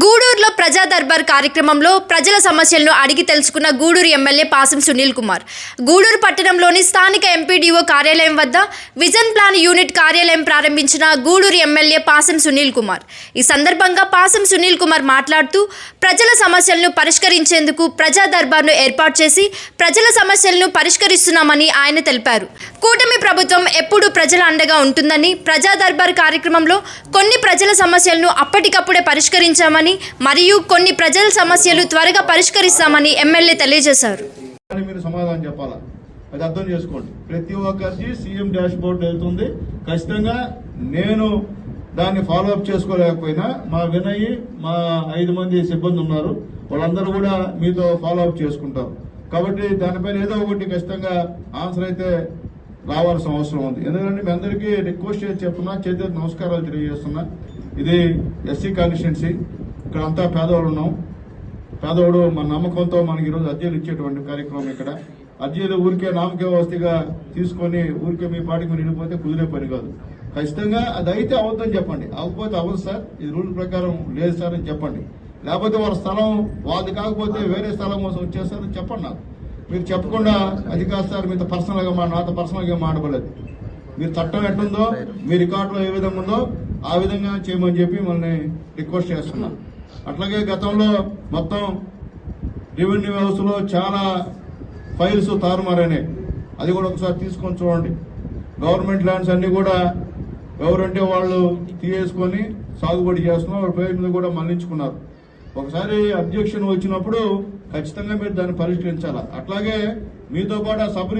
గూడూరులో ప్రజా దర్బార్ కార్యక్రమంలో ప్రజల సమస్యలను అడిగి తెలుసుకున్న గూడూరు ఎమ్మెల్యే పాసం సునీల్ కుమార్. గూడూరు పట్టణంలోని స్థానిక ఎంపీడీఓ కార్యాలయం వద్ద విజన్ ప్లాన్ యూనిట్ కార్యాలయం ప్రారంభించిన గూడూరు ఎమ్మెల్యే పాసం సునీల్ కుమార్. ఈ సందర్భంగా పాసం సునీల్ కుమార్ మాట్లాడుతూ ప్రజల సమస్యలను పరిష్కరించేందుకు ప్రజా దర్బార్ను ఏర్పాటు చేసి ప్రజల సమస్యలను పరిష్కరిస్తున్నామని ఆయన తెలిపారు. కూటమి ప్రభుత్వం ఎప్పుడూ ప్రజల అండగా ఉంటుందని ప్రజా దర్బార్ కార్యక్రమంలో కొన్ని ప్రజల సమస్యలను అప్పటికప్పుడే పరిష్కరించామని మరియు కొన్ని ప్రజల సమస్యలు త్వరగా పరిష్కరిస్తామని ఎమ్మెల్యే తెలియజేశారు. అని మీరు సమాధానం చెప్పాలా? అది అర్థం చేసుకోండి. ప్రతి ఒక్కరికి సీఎం డాష్ బోర్డు వెళ్తుంది. ఖచ్చితంగా నేను దాన్ని ఫాలో అప్ చేసుకోలేకపోయినా మా వినయ్ మా ఐదు మంది సిబ్బంది ఉన్నారు. వాళ్ళందరూ కూడా మీతో ఫాలో అప్ చేసుకుంటారు. కాబట్టి దానిపైన ఏదో ఒకటి ఖచ్చితంగా ఆన్సర్ అయితే రావాల్సిన అవసరం ఉంది. ఎందుకంటే మీ అందరికీ రిక్వెస్ట్ చేసి చెప్తున్నా చేతి నమస్కారాలు తెలియజేస్తున్నా. ఇది ఎస్సీ కాన్స్టిట్యున్సీ ఇక్కడ అంతా పేదవాళ్ళు ఉన్నాం పేదవాడు మన నమ్మకంతో మనకి ఈరోజు అర్జీలు ఇచ్చేటువంటి కార్యక్రమం ఇక్కడ. అర్జీలు ఊరికే నామకే వస్తిగా తీసుకొని ఊరికే మీ పాటికి మీరు వెళ్ళిపోతే కుదిరే పని కాదు. ఖచ్చితంగా అది అయితే అవద్దని చెప్పండి. అవ్వకపోతే అవ్వదు సార్. ఇది రూల్ ప్రకారం లేదు సార్ అని చెప్పండి. లేకపోతే వాళ్ళ స్థలం వాళ్ళది కాకపోతే వేరే స్థలం కోసం వచ్చేస్తారని చెప్పండి నాకు. మీరు చెప్పకుండా అది కాదు సార్ మీతో పర్సనల్గా మా నాతో పర్సనల్గా మాట్లాడలేదు. మీరు చట్టం ఎట్టుందో మీ రికార్డులో ఏ విధంగా ఉందో ఆ విధంగా చేయమని చెప్పి మనల్ని రిక్వెస్ట్ చేస్తున్నాను. అట్లాగే గతంలో మొత్తం రెవెన్యూ వ్యవస్థలో చాలా ఫైల్స్ తారుమారైనాయి. అది కూడా ఒకసారి తీసుకొని చూడండి. గవర్నమెంట్ ల్యాండ్స్ అన్ని కూడా ఎవరంటే వాళ్ళు తీయేసుకొని సాగుబడి చేస్తున్నారు. వాళ్ళ పేరు మీద కూడా మరణించుకున్నారు ఒకసారి అబ్జెక్షన్ వచ్చినప్పుడు ఖచ్చితంగా మీరు దాన్ని పరిష్కరించాలి? అట్లాగే మీతో పాటు ఆ సబ్